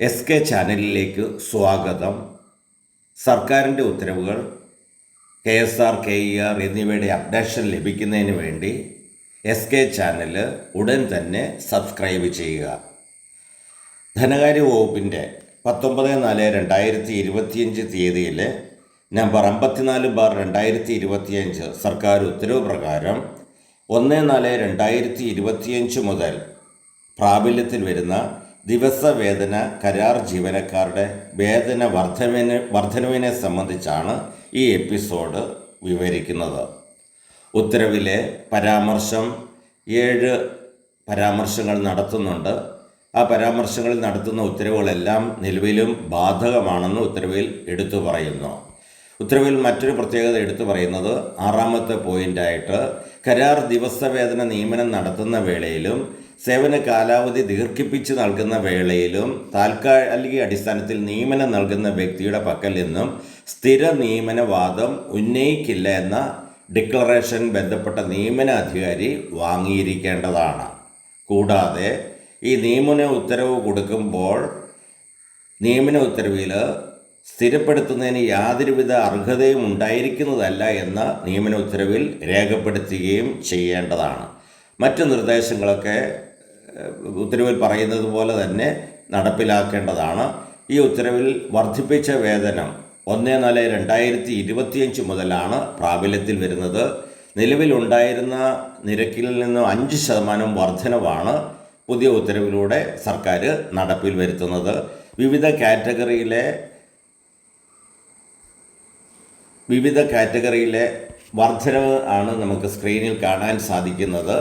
S K ചാനലിലേക്ക് സ്വാഗതം. സർക്കാരിന്റെ ഉത്തരവുകൾ K S R K E R എന്നിവയുടെ അപ്ഡേഷൻ ലഭിക്കുന്നതിന് വേണ്ടി എസ് കെ ചാനൽ ഉടൻ തന്നെ സബ്സ്ക്രൈബ് ചെയ്യുക. ധനകാര്യ വകുപ്പിന്റെ പത്തൊമ്പത് നാല് രണ്ടായിരത്തി ഇരുപത്തിയഞ്ച് തീയതിയിൽ നമ്പർ അമ്പത്തിനാല് ബാർ രണ്ടായിരത്തി ഇരുപത്തിയഞ്ച് സർക്കാർ ഉത്തരവ് പ്രകാരം ഒന്ന് നാല് രണ്ടായിരത്തി ഇരുപത്തിയഞ്ച് മുതൽ പ്രാബല്യത്തിൽ വരുന്ന ദിവസവേതന കരാർ ജീവനക്കാരുടെ വേതന വർധനവിനെ വർധനവിനെ സംബന്ധിച്ചാണ് ഈ എപ്പിസോഡ് വിവരിക്കുന്നത്. ഉത്തരവിലെ പരാമർശം ഏഴ് പരാമർശങ്ങൾ നടത്തുന്നുണ്ട്. ആ പരാമർശങ്ങളിൽ നടത്തുന്ന ഉത്തരവുകളെല്ലാം നിലവിലും ബാധകമാണെന്ന് ഉത്തരവിൽ എടുത്തു പറയുന്നു. ഉത്തരവിൽ മറ്റൊരു പ്രത്യേകത എടുത്തു പറയുന്നത് ആറാമത്തെ പോയിന്റായിട്ട് കരാർ ദിവസവേതന നിയമനം നടത്തുന്ന വേളയിലും സേവന കാലാവധി ദീർഘിപ്പിച്ച് നൽകുന്ന വേളയിലും താൽക്കാലിക അടിസ്ഥാനത്തിൽ നിയമനം നൽകുന്ന വ്യക്തിയുടെ പക്കൽ നിന്നും സ്ഥിര നിയമനവാദം ഉന്നയിക്കില്ല എന്ന ഡിക്ലറേഷൻ ബന്ധപ്പെട്ട നിയമന അധികാരി വാങ്ങിയിരിക്കേണ്ടതാണ്. കൂടാതെ ഈ നിയമന ഉത്തരവ് കൊടുക്കുമ്പോൾ നിയമന ഉത്തരവിൽ സ്ഥിരപ്പെടുത്തുന്നതിന് യാതൊരുവിധ അർഹതയും ഉണ്ടായിരിക്കുന്നതല്ല എന്ന നിയമന ഉത്തരവിൽ രേഖപ്പെടുത്തുകയും ചെയ്യേണ്ടതാണ്. മറ്റ് നിർദ്ദേശങ്ങളൊക്കെ ഉത്തരവിൽ പറയുന്നത് പോലെ തന്നെ നടപ്പിലാക്കേണ്ടതാണ്. ഈ ഉത്തരവിൽ വർദ്ധിപ്പിച്ച വേതനം ഒന്ന് നാല് രണ്ടായിരത്തി ഇരുപത്തിയഞ്ച് മുതലാണ് പ്രാബല്യത്തിൽ വരുന്നത്. നിലവിലുണ്ടായിരുന്ന നിരക്കിൽ നിന്ന് അഞ്ച് ശതമാനം വർധനവാണ് പുതിയ ഉത്തരവിലൂടെ സർക്കാർ നടപ്പിൽ വരുത്തുന്നത്. വിവിധ കാറ്റഗറിയിലെ വിവിധ കാറ്റഗറിയിലെ വർധനവ് ആണ് നമുക്ക് സ്ക്രീനിൽ കാണാൻ സാധിക്കുന്നത്.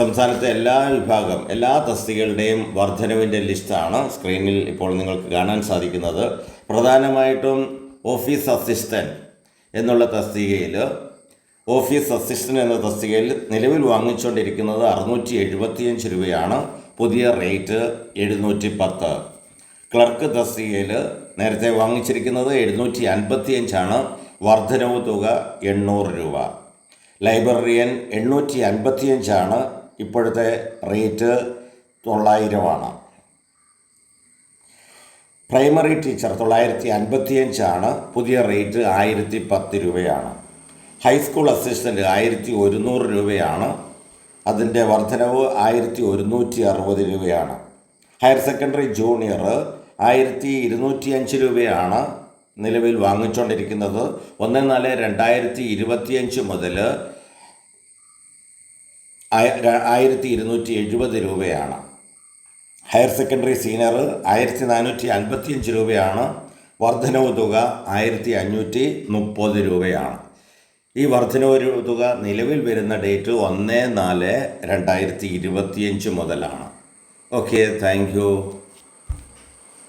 സംസ്ഥാനത്തെ എല്ലാ വിഭാഗം എല്ലാ തസ്തികകളുടെയും വർധനവിന്റെ ലിസ്റ്റാണ് സ്ക്രീനിൽ ഇപ്പോൾ നിങ്ങൾക്ക് കാണാൻ സാധിക്കുന്നത്. പ്രധാനമായിട്ടും ഓഫീസ് അസിസ്റ്റന്റ് എന്നുള്ള തസ്തികയിൽ ഓഫീസ് അസിസ്റ്റന്റ് എന്ന തസ്തികയിൽ നിലവിൽ വാങ്ങിച്ചുകൊണ്ടിരിക്കുന്നത് അറുന്നൂറ്റി എഴുപത്തിയഞ്ച് രൂപയാണ്. പുതിയ റേറ്റ് എഴുന്നൂറ്റി പത്ത് ക്ലർക്ക് തസ്തികയിൽ നേരത്തെ വാങ്ങിച്ചിരിക്കുന്നത് എഴുന്നൂറ്റി അൻപത്തിയഞ്ചാണ് വർധനവ് തുക എണ്ണൂറ് രൂപ. ലൈബ്രറിയൻ എണ്ണൂറ്റി അൻപത്തിയഞ്ചാണ് ഇപ്പോഴത്തെ റേറ്റ് തൊള്ളായിരമാണ്. പ്രൈമറി ടീച്ചർ തൊള്ളായിരത്തി അൻപത്തിയഞ്ചാണ് പുതിയ റേറ്റ് ആയിരത്തി പത്ത് രൂപയാണ്. ഹൈസ്കൂൾ അസിസ്റ്റന്റ് ആയിരത്തി ഒരുന്നൂറ് രൂപയാണ്. അതിന്റെ വർധനവ് ആയിരത്തി ഒരുന്നൂറ്റി അറുപത് രൂപയാണ്. ഹയർ സെക്കൻഡറി ജൂനിയർ ആയിരത്തി ഇരുന്നൂറ്റി അഞ്ച് രൂപയാണ് നിലവിൽ വാങ്ങിച്ചുകൊണ്ടിരിക്കുന്നത് ഒന്ന് നാല് രണ്ടായിരത്തി ഇരുപത്തിയഞ്ച് മുതൽ ആയിരത്തി ഇരുന്നൂറ്റി എഴുപത് രൂപയാണ്. ഹയർ സെക്കൻഡറി സീനിയർ ആയിരത്തി നാനൂറ്റി അൻപത്തിയഞ്ച് രൂപയാണ്. വർധനവ് തുക ആയിരത്തി അഞ്ഞൂറ്റി മുപ്പത് രൂപയാണ്. ഈ വർധനവ് തുക നിലവിൽ വരുന്ന ഡേറ്റ് ഒന്ന് നാല് രണ്ടായിരത്തി ഇരുപത്തിയഞ്ച് മുതലാണ്. Okay thank you.